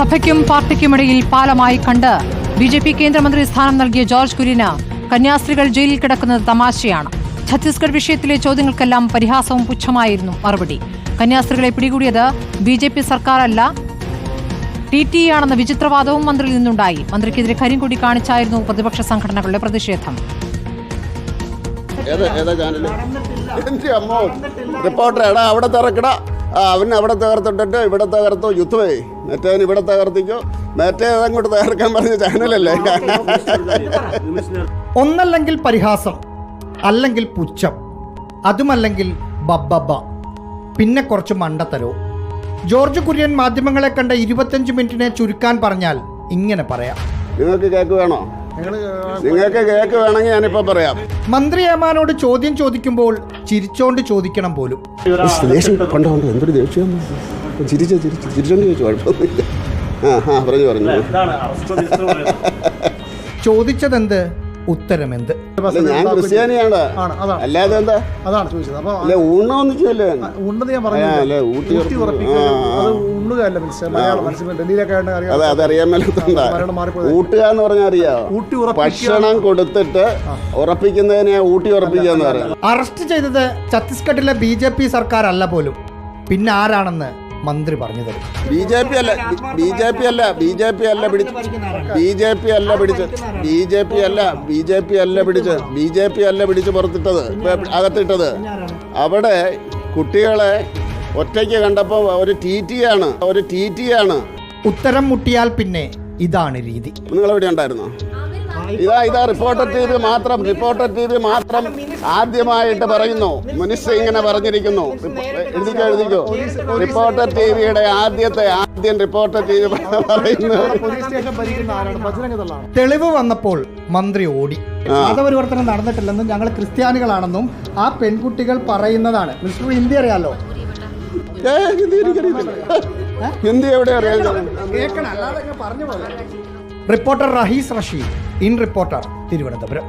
സഭയ്ക്കും പാർട്ടിക്കുമിടയിൽ പാലമായി കണ്ട് B J P കേന്ദ്രമന്ത്രി സ്ഥാനം നൽകിയ ജോർജ് കുര്യന് കന്യാസ്ത്രീകൾ ജയിലിൽ കിടക്കുന്നത് തമാശയാണ്. ഛത്തീസ്ഗഡ് വിഷയത്തിലെ ചോദ്യങ്ങൾക്കെല്ലാം പരിഹാസവും പുച്ഛമായിരുന്നു മറുപടി. കന്യാസ്ത്രീകളെ പിടികൂടിയത് ബി ജെ പി സർക്കാരല്ല. ടി ടി ആണെന്ന വിചിത്രവാദവും മന്ത്രിയിൽ നിന്നുണ്ടായി. മന്ത്രിക്കെതിരെ കരിങ്കൊടി കാണിച്ചായിരുന്നു പ്രതിപക്ഷ സംഘടനകളുടെ പ്രതിഷേധം. റിപ്പോർട്ടർ എടാ അവിടെ തിറക്കടാ അവൻ അവിടെ തകർത്തിട്ടിട്ട് ഇവിടെ തകർത്തോ യുദ്ധമേ. മറ്റേവൻ ഇവിടെ തകർത്തിക്കോ. മറ്റേ അങ്ങോട്ട് തകർക്കാൻ പറഞ്ഞ ചാനലല്ലേ? ഒന്നല്ലെങ്കിൽ പരിഹാസം അല്ലെങ്കിൽ പുച്ഛം അതുമല്ലെങ്കിൽ ബബ്ബബ പിന്നെ കുറച്ച് മണ്ടത്തരോ. ജോർജ് കുര്യൻ മാധ്യമങ്ങളെ കണ്ട ഇരുപത്തഞ്ച് മിനിറ്റിനെ ചുരുക്കാൻ പറഞ്ഞാൽ ഇങ്ങനെ പറയാം. നിങ്ങൾക്ക് കേക്ക് വേണോ? നിങ്ങൾക്ക് കേക്ക് വേണമെങ്കിൽ ഞാനിപ്പോ പറയാം. മന്ത്രി ഏമാനോട് ചോദ്യം ചോദിക്കുമ്പോൾ ചിരിച്ചോണ്ട് ചോദിക്കണം പോലും. ദേഷ്യം കൊണ്ടോ? കൊണ്ടോ? എന്തൊരു ദേഷ്യം. ചിരിച്ച ചിരിച്ചു ചിരിച്ചോണ്ട് ചോദിച്ചു കുഴപ്പമൊന്നുമില്ല. ആ ആ പറഞ്ഞു പറഞ്ഞു. ചോദിച്ചതെന്ത്? ഉത്തരമെന്ത്? ഞാൻ ക്രിസ്ത്യാനിയാണ്. അതാണ്. അല്ലാതെ എന്താ? അതാണ് ചോദിച്ചത്. അപ്പോൾ അല്ല ഊണൊന്നിച്ചല്ലേ ഉണ്ടെന്ന് ഞാൻ പറഞ്ഞു ഊട്ടി ഉറപ്പിക്കുക. ഉണ്ണുകയല്ല മീൻസ് മലയാളം മനസ്സിൽ ഡൽഹിയിലൊക്കെ അറിയാം. അതെ അതറിയാൻ മേലത്തുണ്ടാ ഊട്ടുക എന്ന് പറഞ്ഞാൽ അറിയാമോ ഊട്ടി ഭക്ഷണം കൊടുത്തിട്ട് ഉറപ്പിക്കുന്നതിനെ ഊട്ടി ഉറപ്പിക്കുക എന്ന് പറയാം അറസ്റ്റ് ചെയ്തത് ഛത്തീസ്ഗഡിലെ ബി ജെ പി സർക്കാർ അല്ല പോലും. പിന്നെ ആരാണെന്ന് മന്ത്രി പറഞ്ഞു തരും ബി ജെ പി അല്ല ബി ജെ പി അല്ല ബി ജെ പി അല്ല പിടിച്ച്. ബി ജെ പി അല്ല പിടിച്ച്. ബി ജെ പി അല്ല ബി ജെ പി അല്ല പിടിച്ച്. ബി ജെ പി അല്ല പിടിച്ച് പുറത്തിട്ടത് അകത്തിട്ടത്. അവിടെ കുട്ടികളെ ഒറ്റയ്ക്ക് കണ്ടപ്പോൾ ഒരു ടി ടി ആണ് ഒരു ടി ടി ആണ്. ഉത്തരം മുട്ടിയാൽ പിന്നെ ഇതാണ് രീതി. നിങ്ങൾ എവിടെ ഉണ്ടായിരുന്നോ? ഇതാ ഇതാ റിപ്പോർട്ടർ ടി വി മാത്രം റിപ്പോർട്ടർ ടി വി മാത്രം ആദ്യമായിട്ട് പറയുന്നു. മനുഷ്യ ഇങ്ങനെ പറഞ്ഞിരിക്കുന്നു. എഴുതിക്കോ എഴുതിക്കോ. റിപ്പോർട്ടർ ടി വിയുടെ ആദ്യത്തെ ആദ്യം റിപ്പോർട്ടർ ടി വി പറയുന്നു. തെളിവ് വന്നപ്പോൾ മന്ത്രി ഓടി. മതപരിവർത്തനം നടന്നിട്ടില്ലെന്നും ഞങ്ങൾ ക്രിസ്ത്യാനികളാണെന്നും ആ പെൺകുട്ടികൾ പറയുന്നതാണ്. മിസ്റ്റർ ഹിന്ദി അറിയാലോ? Hindi reporter Rahees Rasheed in reporter Thiruvananthapuram.